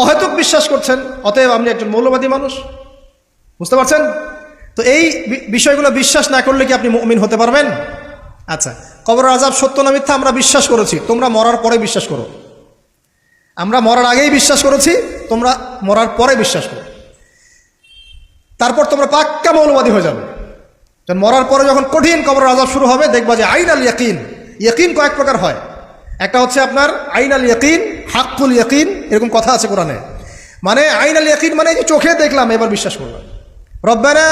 অহেতুক বিশ্বাস করছেন, অতএব আপনি একজন মৌলবাদী মানুষ। বুঝতে পারছেন? তো এই বিষয়গুলো বিশ্বাস না করলে কি আপনি মুমিন হতে পারবেন? আচ্ছা কবর আজাব সত্য না মিথ্যা আমরা বিশ্বাস করেছি, তোমরা মরার পরে বিশ্বাস করো। আমরা মরার আগেই বিশ্বাস করেছি, তোমরা মরার পরে বিশ্বাস করো। তারপর তোমরা পাক্কা মৌলবাদী হয়ে যাবে। মরার পরে যখন কঠিন কবর আজাব শুরু হবে, দেখবা যে আইন আল ইয়াকিন ইয়াকিন কয়েক প্রকার হয়। একটা হচ্ছে আপনার আইন আল ইয়াকিন হাক্কুল ইয়াকিন, এরকম কথা আছে কোরআনে। মানে আইন আল ইয়াকিন মানে যে চোখে দেখলাম, এবার বিশ্বাস করলাম। রব্বানা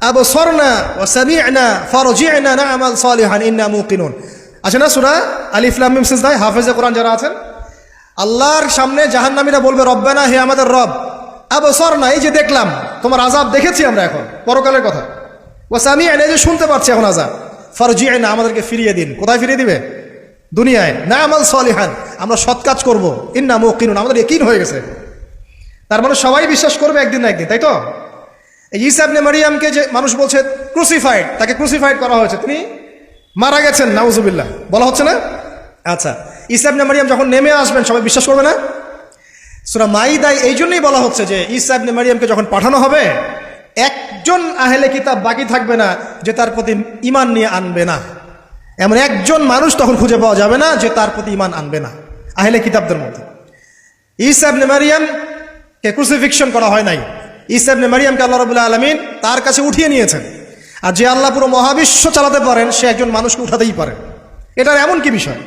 আবসরনা ওয়া সামি'না ফারজি'না না'মাল সালিহান, ইন্না মুকিনুন। আছে না সূরা? আলিফ, লাম, মিম সিজদা হাফেজে কোরআন যারা আছেন? আল্লাহর সামনে জাহান্নামীরা বলবে, রব্বানা, হে আমাদের রব, আবসরনা, এই যে দেখলাম, তোমার আজাব দেখেছি আমরা এখন, পরকালের কথা। ও সামি এই যে শুনতে পাচ্ছি এখন আজাব ফারজি'না, আমাদেরকে ফিরিয়ে দিন। কোথায় ফিরিয়ে দিবে? দুনিয়ায়। না'মাল সালিহান। আমরা সৎ কাজ করব। ইন্না মুকিনুন আমাদের ইয়াকিন হয়ে গেছে। তার মানে সবাই বিশ্বাস করবে একদিন না একদিন, তাই তো? ইসাবনে মারিয়ামকে যে মানুষ বলছে ক্রুসিফাইড তাকে ক্রুসিফাইড করা হয়েছে, তিনি মারা গেছেন, নাউজুবিল্লাহ। বলা হচ্ছে না? আচ্ছা ইসাবনে মারিয়াম যখন নেমে আসবেন, সবাই বিশ্বাস করবে না? সুরা মাইদাই এই জন্যই বলা হচ্ছে যে ইসাবনে মারিয়ামকে যখন পাঠানো হবে, একজন আহেলে কিতাব বাকি থাকবে না যে তার প্রতি ইমান নিয়ে আনবে না। এমন একজন মানুষ তখন খুঁজে পাওয়া যাবে না যে তার প্রতি ইমান আনবে না। আহেলে কিতাবদের মধ্যে। ইসাবনে মারিয়ামকে ক্রুসিফিকশন করা হয় নাই। ইসাবনে মারিয়ামকে আল্লাহ রবুল্লাহ আলমিন তার কাছে উঠিয়ে নিয়েছেন। আর যে আল্লাহ পুরো মহাবিশ্ব চালাতে পারেন, সে একজন মানুষকে উঠাতেই পারেন এটার এমন কি বিষয়?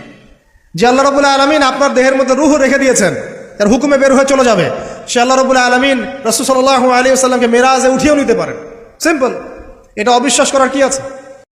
যে আল্লাহ রবুল্লাহ আলমিন আপনার দেহের মধ্যে রুহ রেখে দিয়েছেন তার হুকুমে বের হয়ে চলে যাবে। সে আল্লাহ রবুল্লাহ আলমিন রসুল সাল্লাহ আলী আসাল্লামকে মেরাজে উঠিয়েও নিতে পারেন। সিম্পল। এটা অবিশ্বাস করার কি আছে?